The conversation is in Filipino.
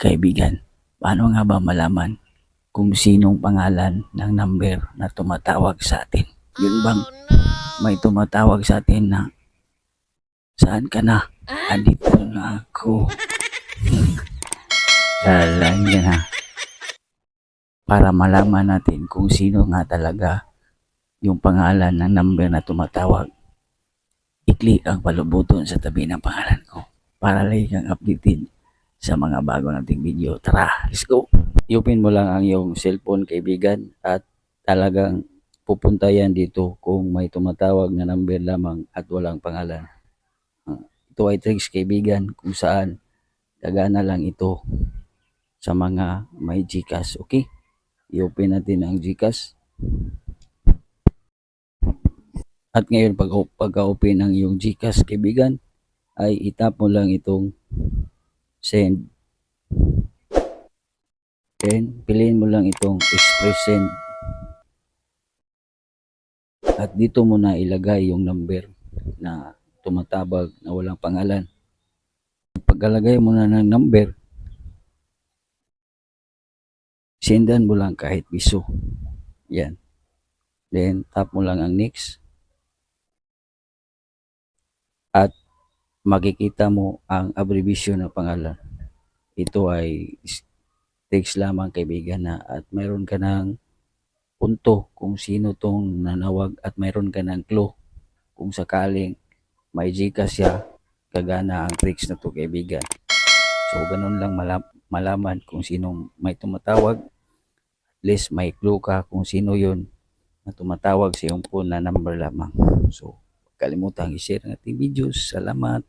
Kaibigan, paano nga ba malaman kung sinong pangalan ng number na tumatawag sa atin? Yun bang may tumatawag sa atin na saan ka na? Andito na ako. Lalang yan ha. Para malaman natin kung sino nga talaga yung pangalan ng number na tumatawag. I-click ang palubuton sa tabi ng pangalan ko para lagi kang updated sa mga bago nating video. Tara, let's go! I-open mo lang ang iyong cellphone kaibigan at talagang pupunta yan dito kung may tumatawag na number lamang at walang pangalan. Ah, Ito ay tricks kaibigan kung saan gagana lang ito sa mga may Gcash. Okay? I-open natin ang Gcash. At ngayon pag pagka-open ng iyong Gcash kaibigan ay itap mo lang itong send. Then piliin mo lang itong express send. At dito mo na ilagay yung number na tumatabag na walang pangalan. Pagkalagay mo na ng number, sendan mo lang kahit piso. Yan. Then tap mo lang ang next. At makikita mo ang abbreviation ng pangalan. Ito ay text lamang kaibigan na at mayroon ka ng punto kung sino tong nanawag at mayroon ka ng clue kung sakaling may Gcash siya kagana ang tricks na to kaibigan. So ganun lang malam- malaman kung sinong may tumatawag. At least may clue ka kung sino yun na tumatawag sa iyong phone na number lamang. So kalimutan i-share ang ating videos. Salamat.